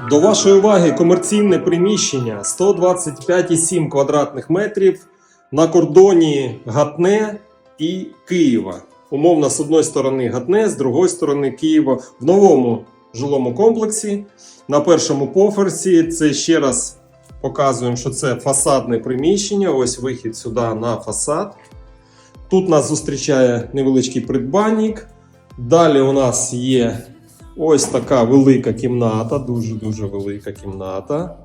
До вашої уваги комерційне приміщення 125,7 квадратних метрів на кордоні Гатне і Києва. Умовно, з одної сторони Гатне, з другої сторони Києва в новому жилому комплексі. На першому поверсі це ще раз показуємо, що це фасадне приміщення. Ось вихід сюди на фасад. Тут нас зустрічає невеличкий придбанник. Далі у нас є ось така велика кімната, дуже-дуже велика кімната.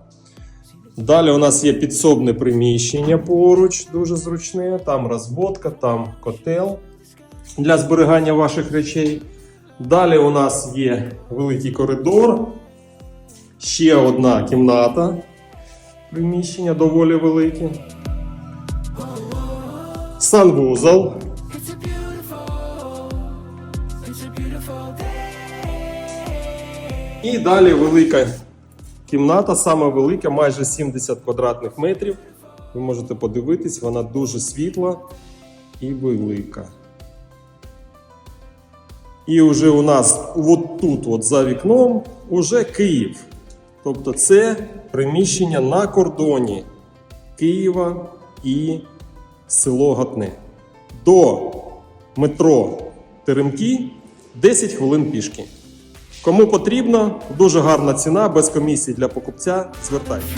Далі у нас є підсобне приміщення поруч, дуже зручне. Там розводка, там котел для зберігання ваших речей. Далі у нас є великий коридор, ще одна кімната. Приміщення доволі велике. Санвузол. І далі велика кімната, саме велика, майже 70 квадратних метрів. Ви можете подивитись, вона дуже світла і велика. І вже у нас от тут, от за вікном, уже Київ. Тобто це приміщення на кордоні Києва і село Гатне. До метро Теремки 10 хвилин пішки. Кому потрібно, дуже гарна ціна, без комісії для покупця. Звертайтеся.